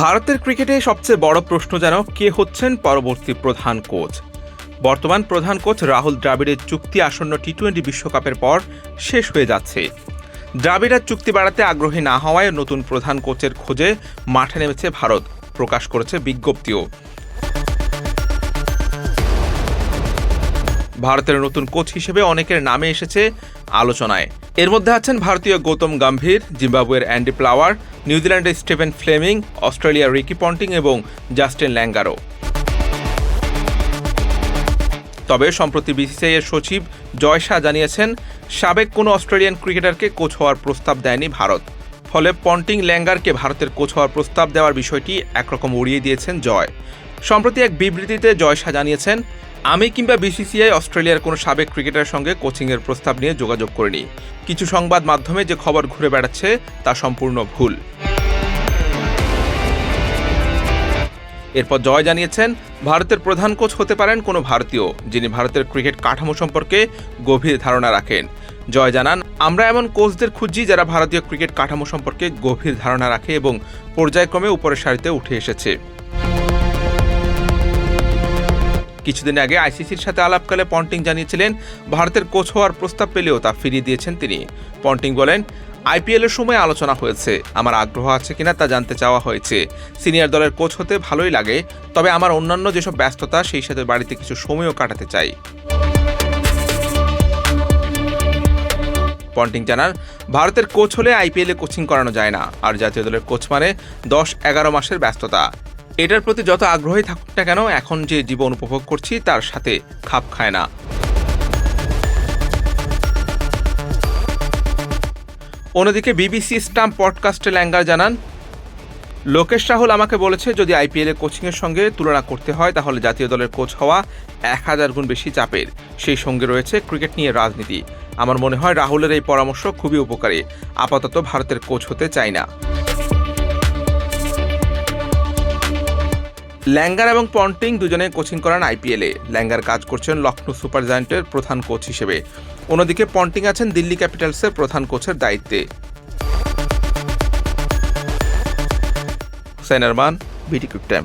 ভারতের ক্রিকেটে সবচেয়ে বড় প্রশ্ন যেন কে হচ্ছেন পরবর্তী প্রধান কোচ? বর্তমান প্রধান কোচ রাহুল দ্রাবিড়ের চুক্তি আসন্ন টি টোয়েন্টি বিশ্বকাপের পর শেষ হয়ে যাচ্ছে। দ্রাবিড়ের চুক্তি বাড়াতে আগ্রহী না হওয়ায় নতুন প্রধান কোচের খোঁজে মাঠে নেমেছে ভারত, প্রকাশ করেছে বিজ্ঞপ্তিও। ভারতের নতুন কোচ হিসেবে অনেকের নামে এসেছে আলোচনায়। এর মধ্যে আছেন ভারতীয় গৌতম গম্ভীর, জিম্বাবুয়ের অ্যান্ডি প্লাওয়ার, নিউজিল্যান্ডের স্টিভেন ফ্লেমিং, অস্ট্রেলিয়ার রিকি পন্টিং এবং জাস্টিন ল্যাঙ্গারো। তবে সম্প্রতি বিসিসিআই এর সচিব জয় শাহ জানিয়েছেন, সাবেক কোনো অস্ট্রেলিয়ান ক্রিকেটারকে কোচ হওয়ার প্রস্তাব দেয়নি ভারত। ফলে পন্টিং ল্যাঙ্গারকে ভারতের কোচ হওয়ার প্রস্তাব দেওয়ার বিষয়টি একরকম উড়িয়ে দিয়েছেন জয়। সম্প্রতি এক বিবৃতিতে জয় শাহ জানিয়েছেন, আমি কিংবা বিসিসিআই অস্ট্রেলিয়ার কোনো সাবেক ক্রিকেটারের সঙ্গে কোচিংয়ের প্রস্তাব নিয়ে যোগাযোগ করিনি। কিছু সংবাদ মাধ্যমে যে খবর ঘুরে বেড়াচ্ছে তা সম্পূর্ণ ভুল। এরপর জয় জানিয়েছেন, ভারতের প্রধান কোচ হতে পারেন কোনো ভারতীয়, যিনি ভারতের ক্রিকেট কাঠামো সম্পর্কে গভীর ধারণা রাখেন। জয় জানান। আমরা এমন কোচদের খুঁজছি যারা ভারতীয় ক্রিকেট কাঠামো সম্পর্কে গভীর ধারণা রাখে এবং পর্যায়ক্রমে উপরের সারিতে উঠে এসেছে। কিছুদিন আগে আইসিসির সাথে আলাপকালে পন্টিং জানিয়েছিলেন, ভারতের কোচ হওয়ার প্রস্তাব পেলেও তা ফিরিয়ে দিয়েছেন তিনি। পন্টিং বলেন, আইপিএল এর সময় আলোচনা হয়েছে, আমার আগ্রহ আছে কিনা তা জানতে চাওয়া হয়েছে। সিনিয়র দলের কোচ হতে ভালোই লাগে, তবে আমার অন্যান্য যেসব ব্যস্ততা, সেই সাথে বাড়িতে কিছু সময়ও কাটাতে চাই। পন্টিং জানান, ভারতের কোচ হলে আইপিএলে কোচিং করানো যায় না, আর জাতীয় দলের কোচ মানে দশ এগারো মাসের ব্যস্ততা। এটার প্রতি যত আগ্রহী থাকুক না কেন, এখন যে জীবন উপভোগ করছি তার সাথে খাপ খায় না। অন্যদিকে বিবিসি স্টাম্প পডকাস্টে ল্যাঙ্গার জানান লোকেশ রাহুল আমাকে বলেছে, যদি আইপিএলে কোচিংয়ের সঙ্গে তুলনা করতে হয়, তাহলে জাতীয় দলের কোচ হওয়া এক হাজার গুণ বেশি চাপের। সেই সঙ্গে রয়েছে ক্রিকেট নিয়ে রাজনীতি। আমার মনে হয় রাহুলের এই পরামর্শ খুবই উপকারী। আপাতত ভারতের কোচ হতে চাই না। ল্যাঙ্গার এবং পন্টিং দুজনে কোচিং করান আইপিএলে ল্যাঙ্গার কাজ করছেন লখনৌ সুপার জায়ান্টের প্রধান কোচ হিসেবে। অন্যদিকে পন্টিং আছেন দিল্লি ক্যাপিটালসের প্রধান কোচের দায়িত্বে। হুসাইন আরমান বিটি কুইক টাইম